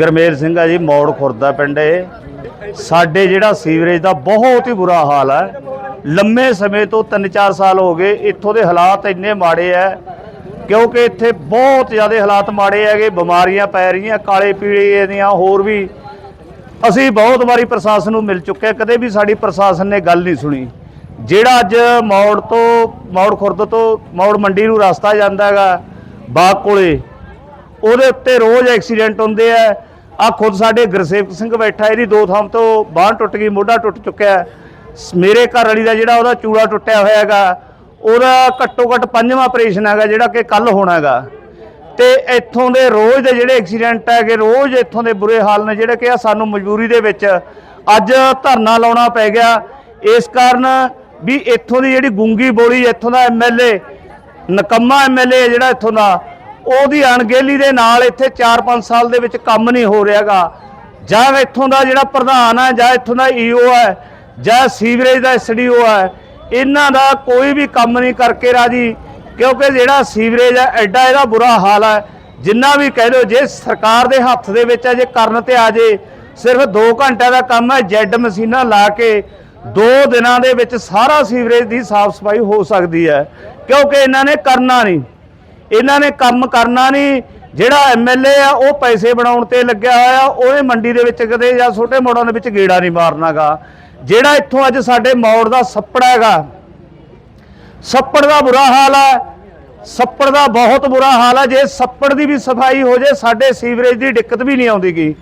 ਗਰਮੇਲ ਸਿੰਘ ਆ ਜੀ, ਮੌੜ ਖੁਰਦਾ ਪਿੰਡ ਇਹ। ਸਾਡੇ ਜਿਹੜਾ ਸੀਵਰੇਜ ਦਾ ਬਹੁਤ ਹੀ ਬੁਰਾ ਹਾਲ ਹੈ ਲੰਮੇ ਸਮੇਂ ਤੋਂ 3-4 ਸਾਲ ਹੋ ਗਏ, ਇੱਥੋਂ ਦੇ ਹਾਲਾਤ ਇੰਨੇ ਮਾੜੇ ਆ, ਕਿਉਂਕਿ ਇੱਥੇ ਬਹੁਤ ਜ਼ਿਆਦਾ ਹਾਲਾਤ ਮਾੜੇ ਹੈਗੇ, ਬਿਮਾਰੀਆਂ ਪੈ ਰਹੀਆਂ, ਕਾਲੇ ਪੀਲੇ ਦੀਆਂ, ਹੋਰ ਵੀ। ਅਸੀਂ ਬਹੁਤ ਵਾਰੀ ਪ੍ਰਸ਼ਾਸਨ ਨੂੰ ਮਿਲ ਚੁੱਕੇ ਕਦੇ ਵੀ ਸਾਡੀ ਪ੍ਰਸ਼ਾਸਨ ਨੇ ਗੱਲ ਨਹੀਂ ਸੁਣੀ। ਜਿਹੜਾ ਅੱਜ ਮੌੜ ਤੋਂ, ਮੌੜ ਖੁਰਦ ਤੋਂ, ਮੌੜ ਮੰਡੀ ਨੂੰ ਰਸਤਾ ਜਾਂਦਾ ਹੈਗਾ, ਬਾਗ ਕੋਲੇ ਉਹਦੇ ਉੱਤੇ ਰੋਜ਼ ਐਕਸੀਡੈਂਟ ਹੁੰਦੇ ਆ। ਆ ਖੁਦ ਸਾਡੇ ਗੁਰਸੇਵਕ ਸਿੰਘ ਬੈਠਾ, ਇਹਦੀ ਦੋ ਥਾਂ ਤੋਂ ਬਾਂਹ ਟੁੱਟ ਗਈ, ਮੋਢਾ ਟੁੱਟ ਚੁੱਕਿਆ ਮੇਰੇ ਘਰ ਵਾਲੀ ਦਾ ਜਿਹੜਾ ਉਹਦਾ ਚੂੜਾ ਟੁੱਟਿਆ ਹੋਇਆ ਹੈਗਾ, ਉਹਦਾ ਘੱਟੋ ਘੱਟ ਪੰਜਵਾਂ ਆਪਰੇਸ਼ਨ ਹੈਗਾ, ਜਿਹੜਾ ਕਿ ਕੱਲ ਹੋਣਾ ਹੈਗਾ। ਤੇ ਇੱਥੋਂ ਦੇ ਰੋਜ਼ ਦੇ ਜਿਹੜੇ ਐਕਸੀਡੈਂਟ ਹੈਗੇ, ਰੋਜ਼ ਇੱਥੋਂ ਦੇ ਬੁਰੇ ਹਾਲ ਨੇ, ਜਿਹੜੇ ਕਿ ਆ ਸਾਨੂੰ ਮਜਬੂਰੀ ਦੇ ਵਿੱਚ ਅੱਜ ਧਰਨਾ ਲਾਉਣਾ ਪੈ ਗਿਆ। ਇਸ ਕਾਰਨ ਵੀ ਇੱਥੋਂ ਦੀ ਜਿਹੜੀ ਗੁੰਗੀ ਬੋਲੀ, ਇੱਥੋਂ ਦਾ ਐਮਐਲਏ ਨਕੰਮਾ ਐਮਐਲਏ ਜਿਹੜਾ ਇੱਥੋਂ ਦਾ ਉਹਦੀ ਅਣਗਹਿਲੀ ਦੇ ਨਾਲ ਇੱਥੇ 4-5 ਸਾਲ ਦੇ ਵਿੱਚ ਕੰਮ ਨਹੀਂ ਹੋ ਰਿਹਾਗਾ। ਜਾਂ ਇੱਥੋਂ ਦਾ ਜਿਹੜਾ ਪ੍ਰਧਾਨ ਹੈ, ਜਾਂ ਇੱਥੋਂ ਦਾ ਈਓ ਹੈ, ਜਾਂ ਸੀਵਰੇਜ ਦਾ ਐਸਡੀਓ ਹੈ, ਇਹਨਾਂ ਦਾ ਕੋਈ ਵੀ ਕੰਮ ਨਹੀਂ ਕਰਕੇ ਰਾਜੀ। ਕਿਉਂਕਿ ਜਿਹੜਾ ਸੀਵਰੇਜ ਹੈ, ਐਡਾ ਇਹਦਾ ਬੁਰਾ ਹਾਲ ਹੈ। ਜਿੰਨਾ ਵੀ ਕਹਿ ਲਓ ਜੇ ਸਰਕਾਰ ਦੇ ਹੱਥ ਦੇ ਵਿੱਚ ਹੈ, ਜੇ ਕਰਨ ਤੇ ਆ ਜੇ, ਸਿਰਫ 2 ਘੰਟਿਆਂ ਦਾ ਕੰਮ ਹੈ, ਜੈਡ ਮਸ਼ੀਨਾਂ ਲਾ ਕੇ 2 ਦਿਨਾਂ ਦੇ ਵਿੱਚ ਸਾਰਾ ਸੀਵਰੇਜ ਦੀ ਸਾਫ਼ ਸਫ਼ਾਈ ਹੋ ਸਕਦੀ ਹੈ। ਕਿਉਂਕਿ ਇਹਨਾਂ ਨੇ ਕਰਨਾ ਨਹੀਂ। ਇਹਨਾਂ ਨੇ ਕੰਮ ਕਰਨਾ ਨਹੀਂ। ਜਿਹੜਾ ਐਮਐਲਏ ਆ, ਉਹ ਪੈਸੇ ਬਣਾਉਣ ਤੇ ਲੱਗਿਆ ਹੋਇਆ, ਉਹਨੇ ਮੰਡੀ ਦੇ ਵਿੱਚ ਕਦੇ ਜਾਂ ਛੋਟੇ ਮੋੜਾਂ ਦੇ ਵਿੱਚ ਗੇੜਾ ਨਹੀਂ ਮਾਰਨਾਗਾ। ਜਿਹੜਾ ਇੱਥੋਂ ਅੱਜ ਸਾਡੇ ਮੌੜ ਦਾ ਸੱਪੜ ਹੈਗਾ, ਸੱਪੜ ਦਾ ਬੁਰਾ ਹਾਲ ਹੈ। ਸੱਪੜ ਦਾ ਬਹੁਤ ਬੁਰਾ ਹਾਲ ਹੈ। ਜੇ ਸੱਪੜ ਦੀ ਵੀ ਸਫ਼ਾਈ ਹੋ ਜੇ, ਸਾਡੇ ਸੀਵਰੇਜ ਦੀ ਦਿੱਕਤ ਵੀ ਨਹੀਂ ਆਉਂਦੀਗੀ।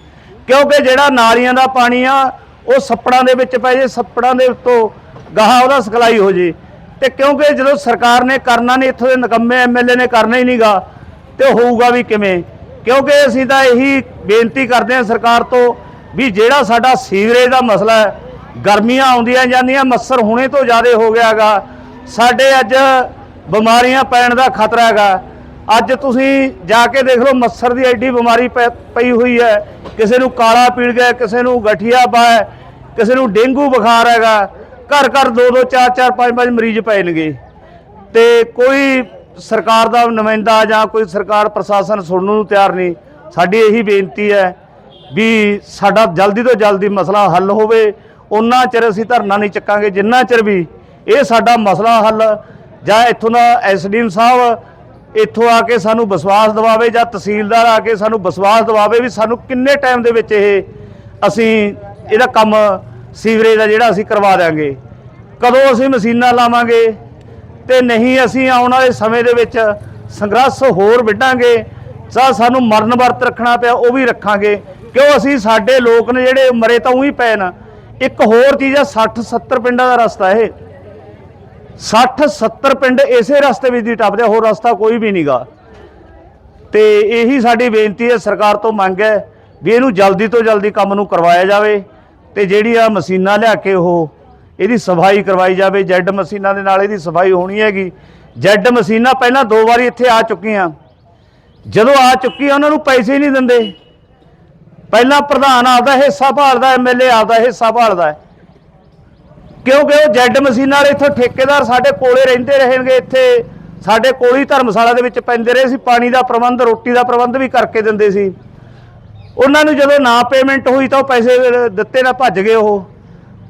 ਕਿਉਂਕਿ ਜਿਹੜਾ ਨਾਲੀਆਂ ਦਾ ਪਾਣੀ ਆ, ਉਹ ਸੱਪੜਾਂ ਦੇ ਵਿੱਚ ਪੈ ਜੇ, ਸੱਪੜਾਂ ਦੇ ਉੱਤੋਂ ਗਾਹ ਉਹਦਾ ਸਖਲਾਈ ਹੋ ਜੇ। ਤੇ ਕਿਉਂਕਿ ਜਦੋਂ ਸਰਕਾਰ ਨੇ ਕਰਨਾ ਨਹੀਂ, ਇੱਥੋਂ ਦੇ ਨਿਕੰਮੇ ਐਮਐਲਏ ਨੇ ਕਰਨਾ ਹੀ ਨਹੀਂਗਾ, ਤੇ ਹੋਊਗਾ ਵੀ ਕਿਵੇਂ? ਕਿਉਂਕਿ ਅਸੀਂ ਤਾਂ ਇਹੀ ਬੇਨਤੀ ਕਰਦੇ ਹਾਂ ਸਰਕਾਰ ਤੋਂ ਵੀ ਜਿਹੜਾ ਸਾਡਾ ਸੀਵਰੇਜ ਦਾ ਮਸਲਾ ਹੈ, ਗਰਮੀਆਂ ਆਉਂਦੀਆਂ ਜਾਂਦੀਆਂ ਮੱਛਰ ਹੁਣੇ ਤੋਂ ਜ਼ਿਆਦਾ ਹੋ ਗਿਆਗਾ ਸਾਡੇ ਅੱਜ ਬਿਮਾਰੀਆਂ ਪੈਣ ਦਾ ਖਤਰਾ ਹੈਗਾ। ਅੱਜ ਤੁਸੀਂ ਜਾ ਕੇ ਦੇਖ ਲਓ ਮੱਛਰ ਦੀ ਐਡੀ ਬਿਮਾਰੀ ਪੈ- ਪਈ ਹੋਈ ਹੈ। ਕਿਸੇ ਨੂੰ ਕਾਲਾ ਪੀੜ ਗਿਆ, ਕਿਸੇ ਨੂੰ ਗਠੀਆ ਪਾ ਕਿਸੇ ਨੂੰ ਡੇਂਗੂ ਬੁਖਾਰ ਹੈਗਾ। ਘਰ ਘਰ ਦੋ ਦੋ ਚਾਰ ਚਾਰ ਪੰਜ ਪੰਜ ਮਰੀਜ਼ ਪਏ ਨੇਗੇ ਤੇ ਕੋਈ ਸਰਕਾਰ ਦਾ ਨੁਮਾਇੰਦਾ ਜਾਂ ਕੋਈ ਸਰਕਾਰ ਪ੍ਰਸ਼ਾਸਨ ਸੁਣਨ ਨੂੰ ਤਿਆਰ ਨਹੀਂ। ਸਾਡੀ ਇਹੀ ਬੇਨਤੀ ਹੈ ਵੀ ਸਾਡਾ ਜਲਦੀ ਤੋਂ ਜਲਦੀ ਮਸਲਾ ਹੱਲ ਹੋਵੇ। ਉਹਨਾਂ ਚਿਰ ਅਸੀਂ ਧਰਨਾ ਨਹੀਂ ਚੱਕਾਂਗੇ, ਜਿੰਨਾ ਚਿਰ ਵੀ ਇਹ ਸਾਡਾ ਮਸਲਾ ਹੱਲ ਜਾਂ ਇੱਥੋਂ ਦਾ ਐਸਡੀਐਮ ਸਾਹਿਬ ਇੱਥੋਂ ਆ ਕੇ ਸਾਨੂੰ ਵਿਸ਼ਵਾਸ ਦਿਵਾਵੇ ਜਾਂ ਤਹਿਸੀਲਦਾਰ ਆ ਕੇ ਸਾਨੂੰ ਵਿਸ਼ਵਾਸ ਦਿਵਾਵੇ ਵੀ ਸਾਨੂੰ ਕਿੰਨੇ ਟਾਈਮ ਦੇ ਵਿੱਚ ਇਹ ਅਸੀਂ ਇਹਦਾ ਕੰਮ ਸੀਵਰੇਜ ਦਾ ਜਿਹੜਾ ਅਸੀਂ ਕਰਵਾ ਦਿਆਂਗੇ। ਕਦੋਂ ਅਸੀਂ ਮਸ਼ੀਨਾਂ ਲਾਵਾਂਗੇ ਤੇ ਨਹੀਂ ਅਸੀਂ ਆਉਣ ਵਾਲੇ ਸਮੇਂ ਦੇ ਵਿੱਚ ਸੰਘਰਸ਼ ਹੋਰ ਵਿੱਢਾਂਗੇ, ਜਾਂ ਸਾਨੂੰ ਮਰਨ ਵਰਤ ਰੱਖਣਾ ਪਿਆ ਉਹ ਵੀ ਰੱਖਾਂਗੇ। ਕਿਉਂ ਅਸੀਂ ਸਾਡੇ ਲੋਕ ਨੇ ਜਿਹੜੇ ਮਰੇ ਤਾਂ ਉਹੀ ਪਏ ਨਾ। ਇੱਕ ਹੋਰ ਚੀਜ਼ ਆ 60 70 ਪਿੰਡਾਂ ਦਾ ਰਸਤਾ ਇਹ। 60 70 ਪਿੰਡ ਇਸੇ ਰਸਤੇ ਵਿੱਚ ਦੀ ਟੱਪਦੇ ਹੋਰ ਰਸਤਾ ਕੋਈ ਵੀ ਨਹੀਂਗਾ ਤੇ ਇਹੀ ਸਾਡੀ ਬੇਨਤੀ ਹੈ, ਸਰਕਾਰ ਤੋਂ ਮੰਗ ਹੈ ਵੀ ਇਹਨੂੰ ਜਲਦੀ ਤੋਂ ਜਲਦੀ ਕੰਮ ਨੂੰ ਕਰਵਾਇਆ ਜਾਵੇ। ਤੇ ਜਿਹੜੀ ਆ ਮਸ਼ੀਨਾਂ ਲਿਆ ਕੇ ਉਹ ਇਹਦੀ ਸਫ਼ਾਈ ਕਰਵਾਈ ਜਾਵੇ। ਜੈਡ ਮਸ਼ੀਨਾਂ ਦੇ ਨਾਲ ਇਹਦੀ ਸਫ਼ਾਈ ਹੋਣੀ ਹੈਗੀ। ਜੈਡ ਮਸ਼ੀਨਾਂ ਪਹਿਲਾਂ ਦੋ ਵਾਰੀ ਇੱਥੇ ਆ ਚੁੱਕੀਆਂ। ਜਦੋਂ ਆ ਚੁੱਕੀ ਉਹਨਾਂ ਨੂੰ ਪੈਸੇ ਨਹੀਂ ਦਿੰਦੇ। ਪਹਿਲਾਂ ਪ੍ਰਧਾਨ ਆਪਦਾ ਹਿੱਸਾ ਭਾਲਦਾ ਐਮਐਲਏ ਆਪਦਾ ਹਿੱਸਾ ਭਾਲਦਾ। ਕਿਉਂਕਿ ਉਹ ਜੈਡ ਮਸ਼ੀਨਾਂ ਵਾਲੇ ਇੱਥੋਂ ਠੇਕੇਦਾਰ ਸਾਡੇ ਕੋਲੇ ਰਹਿੰਦੇ ਰਹਿਣਗੇ ਇੱਥੇ। ਸਾਡੇ ਕੋਲ ਹੀ ਧਰਮਸ਼ਾਲਾ ਦੇ ਵਿੱਚ ਪੈਂਦੇ ਰਹੇ ਸੀ। ਪਾਣੀ ਦਾ ਪ੍ਰਬੰਧ, ਰੋਟੀ ਦਾ ਪ੍ਰਬੰਧ ਵੀ ਕਰਕੇ ਦਿੰਦੇ ਸੀ। ਉਹਨਾਂ ਨੂੰ ਜਦੋਂ ਨਾ ਪੇਮੈਂਟ ਹੋਈ ਤਾਂ ਉਹ ਪੈਸੇ ਦਿੱਤੇ ਨਾ ਭੱਜ ਗਏ ਉਹ।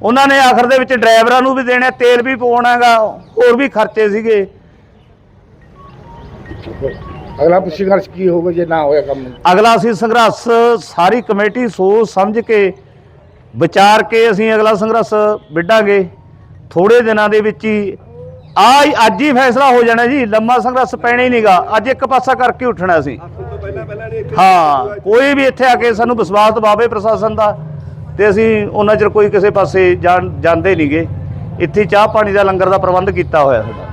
ਉਹਨਾਂ ਨੇ ਆਖਰ ਦੇ ਵਿੱਚ ਡਰਾਈਵਰਾਂ ਨੂੰ ਵੀ ਦੇਣਾ ਤੇਲ ਵੀ ਪਾਉਣਾ ਹੈਗਾ ਹੋਰ ਵੀ ਖਰਚੇ ਸੀਗੇ। ਅਗਲਾ ਸੰਘਰਸ਼ ਕੀ ਹੋਊਗਾ ਜੇ ਨਾ ਹੋਇਆ ਕੰਮ? ਅਗਲਾ ਅਸੀਂ ਸੰਘਰਸ਼ ਸਾਰੀ ਕਮੇਟੀ ਸੋਚ ਸਮਝ ਕੇ ਵਿਚਾਰ ਕੇ ਅਸੀਂ ਅਗਲਾ ਸੰਘਰਸ਼ ਵਿੱਢਾਂਗੇ। ਥੋੜੇ ਦਿਨਾਂ ਦੇ ਵਿੱਚ ਹੀ ਆ ਅੱਜ ਹੀ ਫੈਸਲਾ ਹੋ ਜਾਣਾ ਜੀ ਲੰਮਾ ਸੰਘਰਸ਼ ਪੈਣਾ ਹੀ ਨਹੀਂਗਾ ਅੱਜ ਇੱਕ ਪਾਸਾ ਕਰਕੇ ਉੱਠਣਾ ਅਸੀਂ ਹਾਂ, ਕੋਈ ਵੀ ਇੱਥੇ ਆ ਕੇ ਸਾਨੂੰ ਵਿਸ਼ਵਾਸ ਦਿਵਾਵੇ ਪ੍ਰਸ਼ਾਸਨ ਦਾ, ਤੇ ਅਸੀਂ ਉਹਨਾਂ ਚਿਰ ਕੋਈ ਕਿਸੇ ਪਾਸੇ ਜਾਣ ਜਾਂਦੇ ਨਹੀਂਗੇ ਇੱਥੇ ਚਾਹ ਪਾਣੀ ਦਾ ਲੰਗਰ ਦਾ ਪ੍ਰਬੰਧ ਕੀਤਾ ਹੋਇਆ ਸਾਡਾ